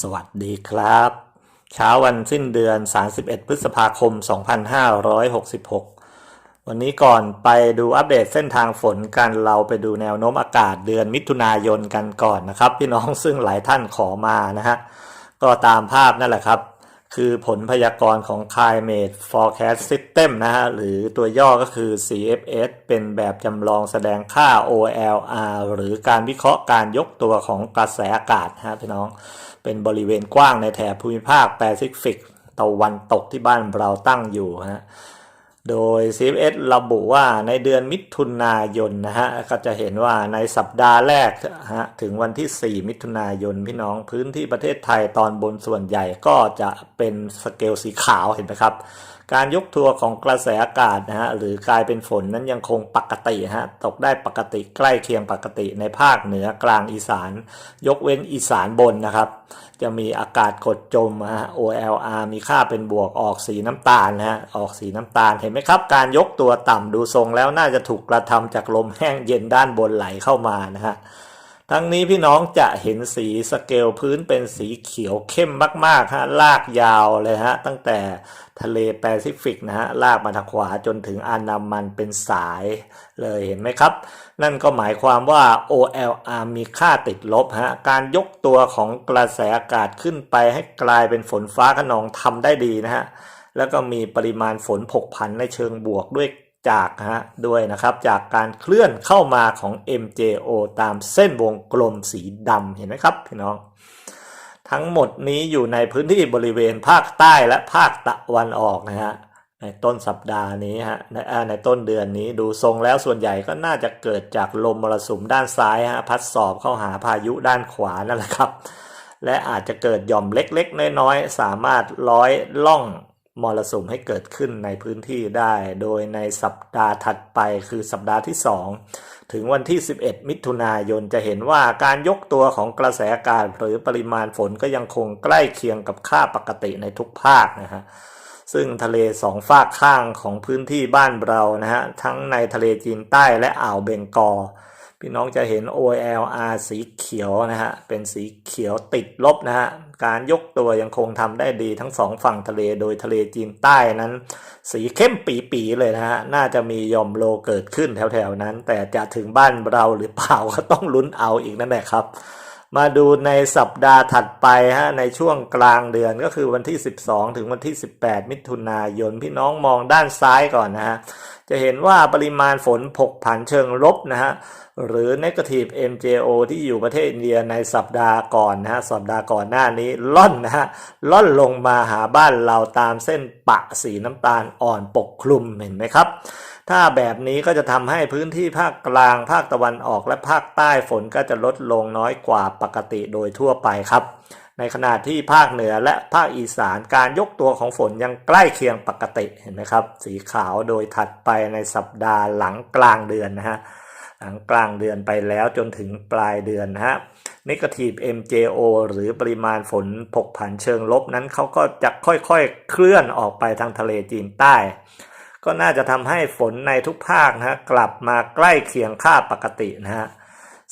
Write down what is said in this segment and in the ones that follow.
สวัสดีครับ เช้าวันสิ้นเดือน 31 พฤษภาคม 2566 วันนี้ก่อนไปดูอัปเดตเส้นทางฝนกันเราไปดูแนวโน้มอากาศเดือนมิถุนายนกันก่อนนะครับ พี่น้องซึ่งหลายท่านขอมานะฮะก็ตามภาพนั่นแหละครับ คือผลพยากรณ์ของ Climate Forecast System นะฮะ หรือตัวย่อก็คือ CFS เป็นแบบจำลองแสดงค่า OLR หรือการวิเคราะห์การยกตัวของกระแสอากาศนะฮะพี่น้อง เป็นบริเวณกว้างในแถบภูมิภาคแปซิฟิกตะวันตกที่บ้านเราตั้งอยู่ฮะ โดย CFS ระบุว่าในเดือนมิถุนายนนะฮะก็จะเห็นว่าในสัปดาห์แรกฮะถึงวันที่ 4 มิถุนายนพี่น้องพื้นที่ประเทศไทยตอนบนส่วนใหญ่ก็จะเป็นสเกลสีขาวเห็นไหมครับ การยกตัวร์ของกระแสอากาศนะฮะหรือกลายเป็นฝนนั้นยังคงปกติฮะตกได้ปกติใกล้เคียงปกติในภาคเหนือกลางอีสาน ยกเว้นอีสานบนนะครับ จะมีอากาศกดจมฮะ OLR มีค่าเป็นบวกออกสีน้ำตาลนะฮะออกสีน้ำตาลเห็นไหมครับ การยกตัวต่ำดูทรงแล้วน่าจะถูกกระทำจากลมแห้งเย็นด้านบนไหลเข้ามานะฮะ ทั้งนี้พี่น้องจะเห็นสีสเกลพื้นเป็นสีเขียวเข้มมากๆฮะลากยาวเลยฮะตั้งแต่ทะเลแปซิฟิกนะฮะลากมาทางขวาจนถึงอันดามันเป็นสายเลยเห็นไหมครับ นั่นก็หมายความว่า OLR มีค่าติดลบฮะการยกตัวของกระแสอากาศขึ้นไปให้กลายเป็นฝนฟ้าขนองทำได้ดีนะฮะแล้วก็มีปริมาณฝนผกผันในเชิงบวกด้วย จากฮะด้วยนะครับจากการเคลื่อนเข้ามาของ MJO ตามเส้นวงกลมสีดำเห็นไหมครับพี่น้อง ทั้งหมดนี้อยู่ในพื้นที่บริเวณภาคใต้และภาคตะวันออกนะฮะในต้นสัปดาห์นี้ฮะในในต้นเดือนนี้ดูทรงแล้วส่วนใหญ่ก็น่าจะเกิดจากลมมรสุมด้านซ้ายฮะพัดสอบเข้าหาพายุด้านขวานั่นแหละครับ และอาจจะเกิดหย่อมเล็กๆ น้อยๆ สามารถร้อยล่อง มรสุมให้เกิดขึ้นในพื้นที่ได้ โดยในสัปดาห์ถัดไปคือสัปดาห์ที่ 2 ถึงวันที่ 11 มิถุนายนจะเห็นว่าการยกตัวของกระแสอากาศหรือปริมาณฝนก็ยังคงใกล้เคียงกับค่าปกติในทุกภาคนะฮะซึ่งทะเลสองฝากข้างของพื้นที่บ้านเรานะฮะทั้งในทะเลจีนใต้และอ่าวเบงกอล พี่น้องจะเห็น OLR สีเขียวนะฮะ เป็นสีเขียวติดลบนะฮะ การยกตัวยังคงทำได้ดีทั้งสองฝั่งทะเล โดยทะเลจีนใต้นั้น สีเข้มปีๆเลยนะฮะ น่าจะมีย่อมโลเกิดขึ้นแถวๆนั้น แต่จะถึงบ้านเราหรือเปล่าก็ต้องลุ้นเอาอีกนั่นแหละครับ มาดูในสัปดาห์ถัดไปฮะในช่วงกลางเดือนก็คือวันที่ 12 ถึงวันที่ 18 มิถุนายน พี่น้องมองด้านซ้ายก่อนนะฮะจะเห็นว่าปริมาณฝนผกผันเชิงลบนะฮะหรือ Negative MJO ที่อยู่ประเทศอินเดียในสัปดาห์ก่อนนะฮะสัปดาห์ก่อนหน้านี้ล่อนนะฮะล่อนลงมาหาบ้านเราตามเส้นปะสีน้ำตาลอ่อนปกคลุมเห็นไหมครับ ถ้าแบบนี้ก็จะทำให้พื้นที่ภาคกลางภาคตะวันออกและภาคใต้ฝนก็จะลดลงน้อยกว่าปกติโดยทั่วไปครับ ในขณะที่ภาคเหนือและภาคอีสานการยกตัวของฝนยังใกล้เคียงปกติเห็นไหมครับ สีขาวโดยถัดไปในสัปดาห์หลังกลางเดือนนะฮะหลังกลางเดือนไปแล้วจนถึงปลายเดือนนะฮะ Negative MJO หรือปริมาณฝนผกผันเชิงลบนั้นเขาก็จะค่อยๆ เคลื่อนออกไปทางทะเลจีนใต้ ก็น่าจะทำให้ฝนในทุกภาคนะฮะกลับมาใกล้เคียงค่าปกตินะฮะ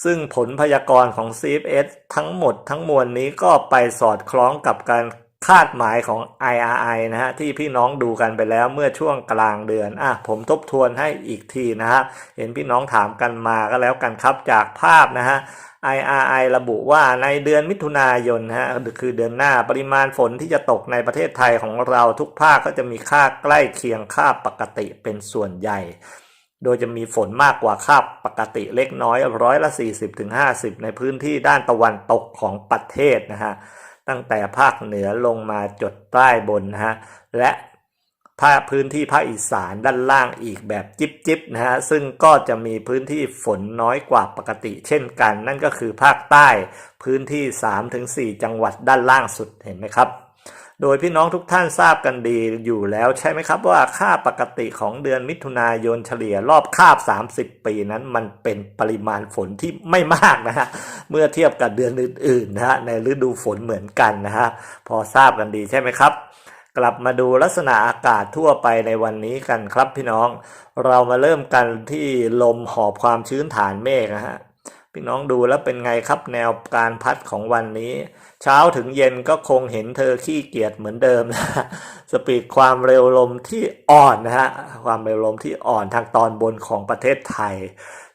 ซึ่งผลพยากรณ์ของ CFS ทั้งหมดทั้งมวลนี้ก็ไปสอดคล้องกับการคาดหมายของ IRI นะฮะที่พี่น้องดูกันไปแล้วเมื่อช่วงกลางเดือนอะผมทบทวนให้อีกทีนะฮะเห็นพี่น้องถามกันมาก็แล้วกันครับจากภาพนะฮะ IRI ระบุว่าในเดือนมิถุนายนนะฮะคือเดือนหน้าปริมาณฝนที่จะตกในประเทศไทยของเราทุกภาคก็จะมีค่าใกล้เคียงค่าปกติเป็นส่วนใหญ่ โดยจะมีฝนมากกว่าค่าปกติเล็กน้อยร้อยละ 40-50 ในพื้นที่ด้านตะวันตกของประเทศนะฮะ ตั้งแต่ภาคเหนือลงมาจดใต้บนนะฮะ และภาคพื้นที่ภาคอีสานด้านล่างอีกแบบจิบจิบนะฮะ ซึ่งก็จะมีพื้นที่ฝนน้อยกว่าปกติเช่นกัน นั่นก็คือภาคใต้พื้นที่ 3-4 จังหวัดด้านล่างสุดเห็นไหมครับ โดยพี่น้องทุกท่านทราบกันดีอยู่แล้วใช่ไหมครับว่าค่าปกติของเดือนมิถุนายนเฉลี่ยรอบคาบ 30 ปีนั้นมันเป็นปริมาณฝนที่ไม่มากนะฮะเมื่อเทียบกับเดือนอื่นๆนะฮะในฤดูฝนเหมือนกันนะฮะพอทราบกันดีใช่ไหมครับ กลับมาดูลักษณะอากาศทั่วไปในวันนี้กันครับพี่น้อง เรามาเริ่มกันที่ลมหอบความชื้นฐานเมฆนะฮะ พี่น้องดูแล้วเป็นไงครับแนวการพัดของวันนี้ เช้าถึงเย็นก็คงเห็นเธอขี้เกียจเหมือนเดิมนะสปีดความเร็วลมที่อ่อนนะฮะความเร็วลมที่อ่อนทางตอนบนของประเทศไทย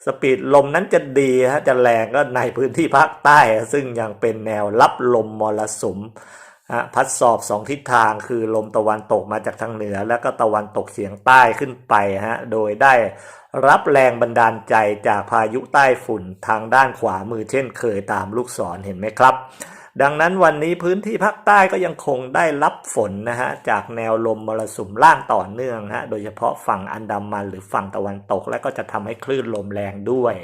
สปีดลมนั้นจะดีฮะจะแรงก็ในพื้นที่ภาคใต้ ซึ่งยังเป็นแนวรับลมมรสุม พัดสอบสองทิศทางคือลมตะวันตกมาจากทางเหนือ แล้วก็ตะวันตกเฉียงใต้ขึ้นไปฮะโดยได้รับแรงบันดาลใจจากพายุใต้ฝุ่นทางด้านขวามือเช่นเคยตามลูกศรเห็นไหมครับ ดังนั้นวันนี้พื้นที่ภาคใต้ก็ยังคงได้รับฝนนะฮะจากแนวลมมรสุมล่างต่อเนื่องฮะโดยเฉพาะฝั่งอันดามันหรือฝั่งตะวันตก และก็จะทำให้คลื่นลมแรงด้วย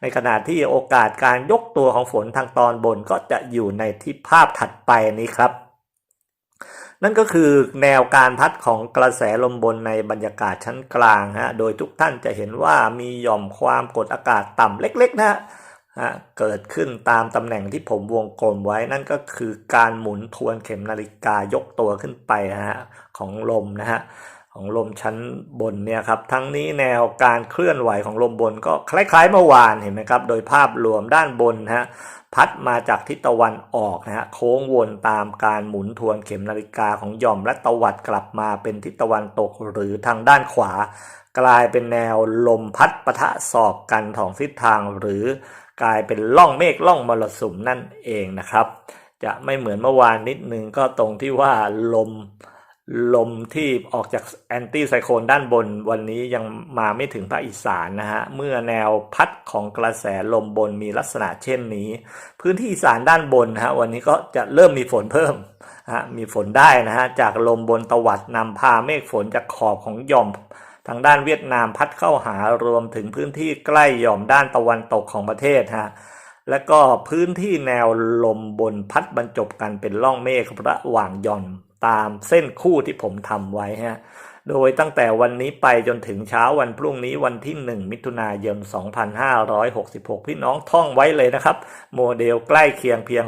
ในขณะที่โอกาสการยกตัวของฝนทางตอนบนก็จะอยู่ในที่ภาพถัดไปนี้ครับ นั่นก็คือแนวการพัดของกระแสลมบนในบรรยากาศชั้นกลางฮะ โดยทุกท่านจะเห็นว่ามีหย่อมความกดอากาศต่ำเล็กๆ นะฮะฮะเกิดขึ้นตามตำแหน่งที่ผมวงกลมไว้นั่นก็คือการหมุนทวนเข็มนาฬิกายกตัวขึ้นไปฮะของลมนะฮะ ของลมชั้นบนเนี่ยครับทั้งนี้แนวการเคลื่อนไหวของลมบนก็คล้ายๆเมื่อวานเห็นไหมครับ โดยภาพรวมด้านบนฮะพัดมาจากทิศตะวันออกนะฮะโค้งวนตามการหมุนทวนเข็มนาฬิกาของหย่อมและตะวัดกลับมาเป็นทิศตะวันตกหรือทางด้านขวา กลายเป็นแนวลมพัดปะทะศอกกันสองทิศทางหรือกลายเป็นล่องเมฆล่องมรสุมนั่นเองนะครับ จะไม่เหมือนเมื่อวานนิดนึงก็ตรงที่ว่าลม ลมที่ออกจากแอนตี้ไซโคลนด้านบนวันนี้ยังมาไม่ถึงภาคอีสานนะฮะ เมื่อแนวพัดของกระแสลมบนมีลักษณะเช่นนี้ พื้นที่อีสานด้านบนนะฮะวันนี้ก็จะเริ่มมีฝนเพิ่มฮะมีฝนได้นะฮะ จากลมบนตวัดนำพาเมฆฝนจากขอบของหย่อม ทางด้านเวียดนามพัดเข้าหารวมถึงพื้นที่ใกล้หย่อมด้านตะวันตกของประเทศฮะและก็พื้นที่แนวลมบนพัดบรรจบกันเป็นร่องเมฆระหว่างหย่อมตามเส้นคู่ที่ผมทำไว้ฮะ โดยตั้งแต่วันนี้ไปจนถึงเช้าวันพรุ่งนี้วันที่ 1 มิถุนายน 2566 พี่น้องท่องไว้เลยนะครับ โมเดลใกล้เคียงเพียง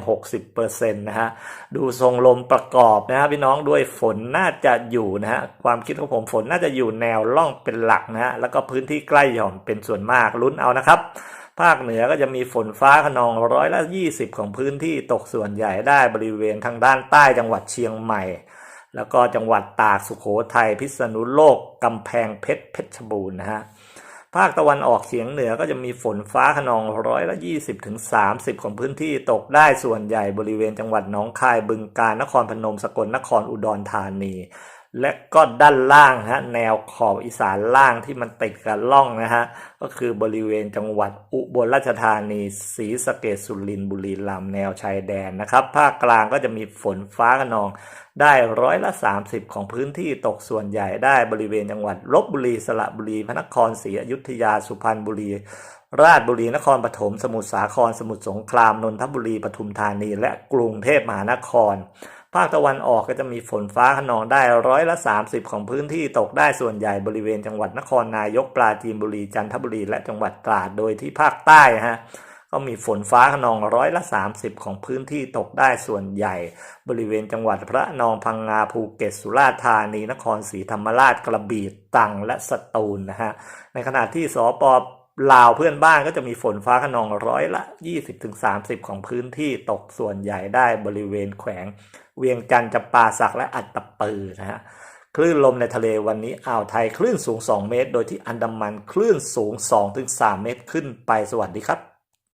60%นะฮะ ดูทรงลมประกอบนะฮะพี่น้องด้วยฝนน่าจะอยู่นะฮะ ความคิดของผมฝนน่าจะอยู่แนวล่องเป็นหลักนะฮะ แล้วก็พื้นที่ใกล้หย่อมเป็นส่วนมากลุ้นเอานะครับ ภาคเหนือก็จะมีฝนฟ้าขนองร้อยละ 20 ของพื้นที่ตกส่วนใหญ่ได้บริเวณทางด้านใต้จังหวัดเชียงใหม่ แล้วก็จังหวัดตากสุโขทัยพิษณุโลกกำแพงเพชรเพชรบูรณ์นะฮะภาคตะวันออกเฉียงเหนือก็จะมีฝนฟ้าขนองร้อยละ 20ถึง30 ของพื้นที่ตกได้ส่วนใหญ่บริเวณจังหวัดหนองคายบึงกาฬนครพนมสกลนครอุดรธานี และก็ด้านล่างฮะแนวขอบอีสานล่างที่มันติดกับล่องนะฮะก็คือบริเวณจังหวัดอุบลราชธานีศรีสะเกษสุรินทร์บุรีรัมย์แนวชายแดนนะครับภาคกลางก็จะมีฝนฟ้าขนองได้ร้อยละ 30 ของพื้นที่ตกส่วนใหญ่ได้บริเวณจังหวัดลบบุรีสระบุรี พระนครศรีอยุธยาสุพรรณบุรี ราชบุรีนครปฐมสมุทรสาครสมุทรสงครามนนทบุรีปทุมธานี และกรุงเทพมหานคร ภาคตะวันออกก็จะมีฝนฟ้าขนองได้ร้อยละ 30 ของพื้นที่ตกได้ส่วนใหญ่บริเวณจังหวัดนครนายกปราจีนบุรีจันทบุรีและจังหวัดตราดโดยที่ภาคใต้ฮะก็มีฝนฟ้าขนองร้อยละ 30 ของพื้นที่ตกได้ส่วนใหญ่ บริเวณจังหวัดพระนองพังงาภูเก็ตสุราษฎร์ธานีนครศรีธรรมราชกระบี่ตรังและสตูลนะฮะในขณะที่สป ลาวเพื่อนบ้านก็จะมีฝนฟ้าขนองร้อยละ 20-30 ของพื้นที่ตกส่วนใหญ่ได้บริเวณแขวง เวียงจันทร์จำปาสักและอัตตปือนะฮะคลื่นลมในทะเลวันนี้อ่าวไทยคลื่นสูง 2 เมตร โดยที่อันดามันคลื่นสูง 2-3 เมตรขึ้นไปสวัสดีครับ